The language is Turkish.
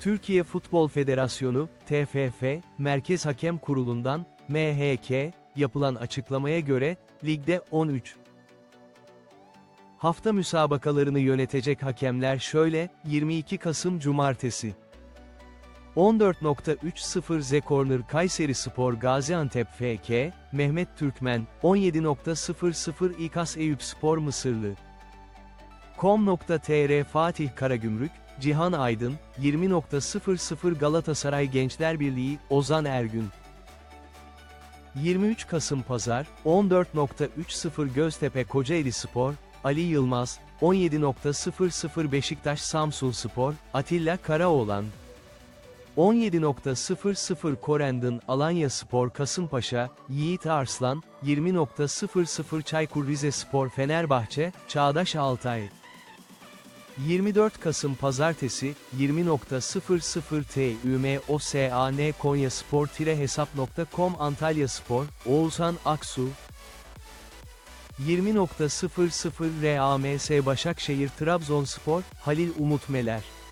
Türkiye Futbol Federasyonu, TFF, Merkez Hakem Kurulu'ndan, MHK, yapılan açıklamaya göre, ligde 13 hafta müsabakalarını yönetecek hakemler şöyle, 22 Kasım Cumartesi 14.30 Z Corner Kayseri Spor Gaziantep FK, Mehmet Türkmen, 17.00 İKAS Eyüp Spor Mısırlı. Com.tr Fatih Karagümrük, Cihan Aydın, 20.00 Galatasaray Gençler Birliği, Ozan Ergün. 23 Kasım Pazar, 14.30 Göztepe Kocaeli Spor, Ali Yılmaz, 17.00 Beşiktaş Samsun Spor, Atilla Karaoğlan. 17.00 Korendon Alanya Spor Kasımpaşa, Yiğit Arslan, 20.00 Çaykur Rizespor Fenerbahçe, Çağdaş Altay. 24 Kasım Pazartesi, 20.00 TÜM OSAN Konya Spor hesap.com Antalya Spor, Oğuzhan Aksu, 20.00 RAMS Başakşehir Trabzonspor, Halil Umut Meler